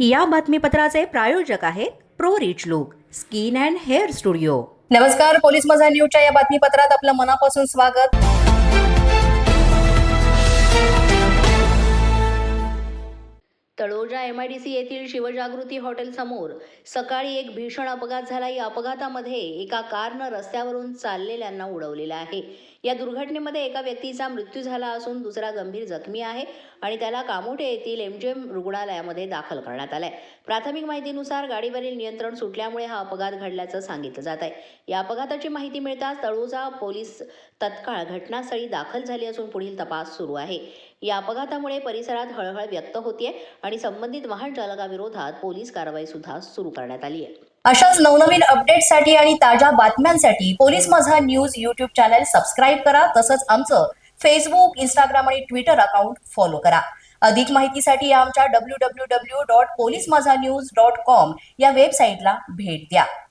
या बातमीपत्राचे प्रायोजक आहेत pro rich look skin and hair studio. नमस्कार पोलीस माझा न्यूजच्या या बातमीपत्रात आपलं मनापासून स्वागत. Taloja M I D C येथील शिवजागृती हॉटेलसमोर सकाळी एक भीषण अपघात झाला. या अपघातामध्ये एका कारनं रस्त्यावरून चाललेल्यांना उडवलेलं आहे. या दुर्घटनेमध्ये एका व्यक्तीचा मृत्यू झाला असून दुसरा गंभीर जखमी आहे आणि त्याला कामोठे येथील एमजीएम रुग्णालयामध्ये दाखल करण्यात आलाय. प्राथमिक माहितीनुसार गाडीवरील नियंत्रण सुटल्यामुळे हा अपघात घडल्याचं सांगितलं जात आहे. या अपघाताची माहिती मिळताच तळोजा पोलीस तत्काळ घटनास्थळी दाखल झाली असून पुढील तपास सुरू आहे. या अपघातामुळे परिसरात हळहळ व्यक्त होतीये आणि संबंधित वाहन चालकाविरोधात पोलीस कारवाई सुद्धा सुरू करण्यात आली आहे अशाच नवनवीन अपडेटसाठी आणि ताज्या बातम्यांसाठी police Majha news YouTube channel subscribe करा तसंच आमचं फेसबुक इंस्टाग्राम आणि ट्विटर अकाउंट फॉलो करा. अधिक माहितीसाठी आमच्या W W W dot police Majha news dot com या वेबसाईटला भेट द्या.